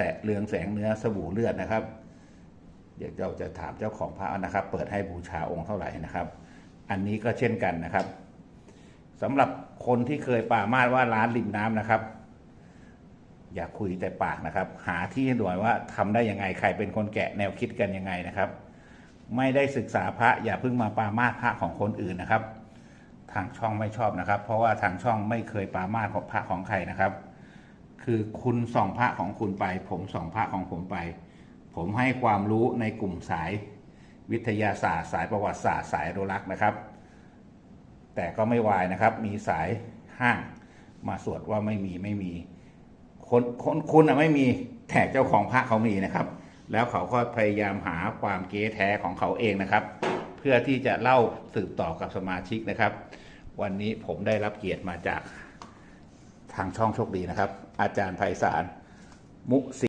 แตะเรืองแสงเนื้อสบู่เลือดนะครับ เดี๋ยวเราจะถามเจ้าของพระนะครับ เปิดให้บูชาองค์เท่าไหร่นะครับ อันนี้ก็เช่นกันนะครับสำหรับคนที่เคยป่ามาดว่าร้านริมน้ำนะครับ อย่าคุยแต่ปากนะครับ หาที่ด่วนว่าทำได้ยังไงใครเป็นคนแกะแนวคิดกันยังไงนะครับ ไม่ได้ศึกษาพระอย่าเพิ่งมาปามาสพระของคนอื่นนะครับ ทางช่องไม่ชอบนะครับ เพราะว่าทางช่องไม่เคยปามาสของพระของใครนะครับ คือคุณส่องพระของคุณไป ผมส่องพระของผมไป ผมให้ความรู้ในกลุ่มสายวิทยาศาสตร์ สายประวัติศาสตร์ สายอนุรักษ์นะครับ แต่ก็ไม่วายนะครับ มีสายห้างมาสวดว่าไม่มีไม่มี คนคนคุณอะไม่มีแต่เจ้าของพระเขามีนะครับ แล้วเขาก็พยายามหาความเก๊แท้ของเขาเองนะครับ เพื่อที่จะเล่าสืบต่อกับสมาชิกนะครับ วันนี้ผมได้รับเกียรติมาจาก ทางช่องโชคดีนะครับ อาจารย์ไพศาลมุสี